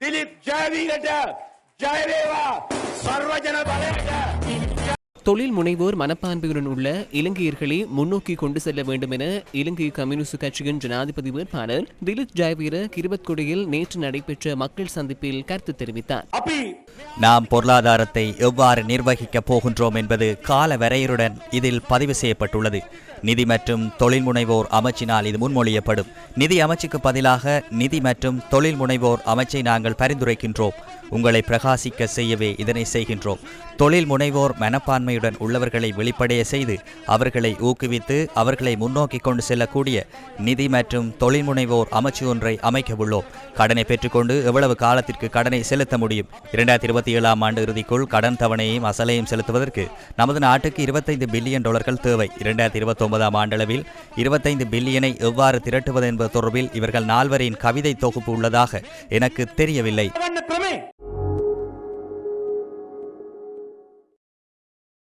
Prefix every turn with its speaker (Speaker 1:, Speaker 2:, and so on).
Speaker 1: दिलीप जय वीर जय रेवा।
Speaker 2: सर्वजन बले தொழில் முனைவோர் மனப்பான்மையுடன் உள்ள இலங்கையர்களை முன்னோக்கி கொண்டு செல்ல வேண்டும் என இலங்கை கம்யூனிஸ்ட் கட்சியின் ஜனாதிபதி வேட்பாளர் திலித் ஜெயவீர கிருபத்கொடியில் நேற்று நடைபெற்ற மக்கள் சந்திப்பில் கருத்து தெரிவித்தார்.
Speaker 3: நாம் பொருளாதாரத்தை எவ்வாறு நிர்வகிக்கப் போகின்றோம் என்பது கால வரையறுடன் இதில் பதிவு செய்யப்பட்டுள்ளது. நிதி மற்றும் தொழில் முனைவோர் அமைச்சினால் இது முன்மொழியப்படும். நிதி அமைச்சுக்கு பதிலாக நிதி மற்றும் தொழில் முனைவோர் அமைச்சை நாங்கள் பரிந்துரைக்கின்றோம். உங்களை பிரகாசிக்க செய்யவே இதனை செய்கின்றோம். தொழில் முனைவோர் நேர்மையுடன் உள்ளவர்களை வெளிப்படைய செய்து அவர்களை ஊக்குவித்து அவர்களை முன்னோக்கி கொண்டு செல்லக்கூடிய நிதி மற்றும் தொழில்முனைவோர் அமைச்சு ஒன்றை அமைக்க உள்ளோம். கடனை பெற்றுக்கொண்டு எவ்வளவு காலத்திற்கு கடனை செலுத்த முடியும்? இரண்டாயிரத்தி இருபத்தி ஏழாம் ஆண்டு இறுதிக்குள் கடன் தவணையையும் அசலையும் செலுத்துவதற்கு நமது நாட்டுக்கு இருபத்தைந்து பில்லியன் டாலர்கள் தேவை. இரண்டாயிரத்தி இருபத்தி ஒன்பதாம் ஆண்டளவில் இருபத்தைந்து பில்லியனை எவ்வாறு திரட்டுவது என்பது தொடர்பில் இவர்கள் நால்வரின் கவிதை தொகுப்பு உள்ளதாக எனக்கு தெரியவில்லை.